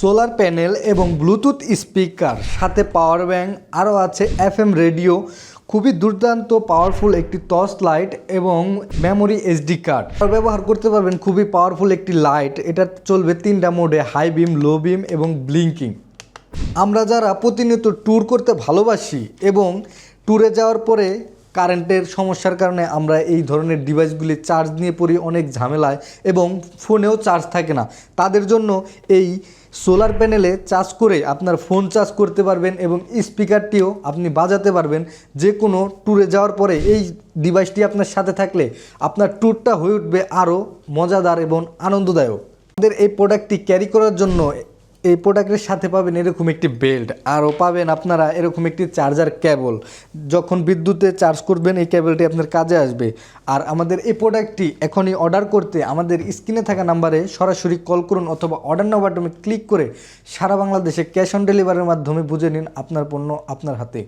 Solar panel এবং Bluetooth speaker সাথে power bank আরও আছে এফএম রেডিও খুবই দুর্দান্ত পাওয়ারফুল একটি টর্চ লাইট এবং মেমোরি এসডি কার্ড ব্যবহার করতে পারবেন খুবই পাওয়ারফুল একটি লাইট এটা চলবে তিনটা মোডে হাই বিম লো বিম এবং ব্লিঙ্কিং আমরা যারা প্রতিনিয়ত ট্যুর করতে ভালোবাসি এবং ট্যুরে যাওয়ার পরে কারেন্টের সমস্যার কারণে আমরা এই ধরনের ডিভাইসগুলি চার্জ নিয়ে পড়ি অনেক ঝামেলায় এবং ফোনেও চার্জ থাকে না। তাদের জন্য এই সোলার প্যানেলে চার্জ করে আপনার ফোন চার্জ করতে পারবেন এবং স্পিকারটিও আপনি বাজাতে পারবেন। যে কোনো ট্যুরে যাওয়ার পরে এই ডিভাইসটি আপনার সাথে থাকলে আপনার ট্যুরটা হয়ে উঠবে আরও মজাদার এবং আনন্দদায়ক। আমাদের এই প্রোডাক্টটি ক্যারি করার জন্য এই প্রোডাক্টের সাথে পাবেন এরকম একটি বেল্ট। আরও পাবেন আপনারা এরকম একটি চার্জার ক্যাবল যখন বিদ্যুতে চার্জ করবেন, এই ক্যাবলটি আপনার কাজে আসবে। আর আমাদের এই প্রোডাক্টটি এখনই অর্ডার করতে আমাদের স্ক্রিনে থাকা নাম্বারে সরাসরি কল করুন অথবা অর্ডার বাটনে ক্লিক করে সারা বাংলাদেশে ক্যাশ অন ডেলিভারির মাধ্যমে বুঝে নিন আপনার পণ্য আপনার হাতে।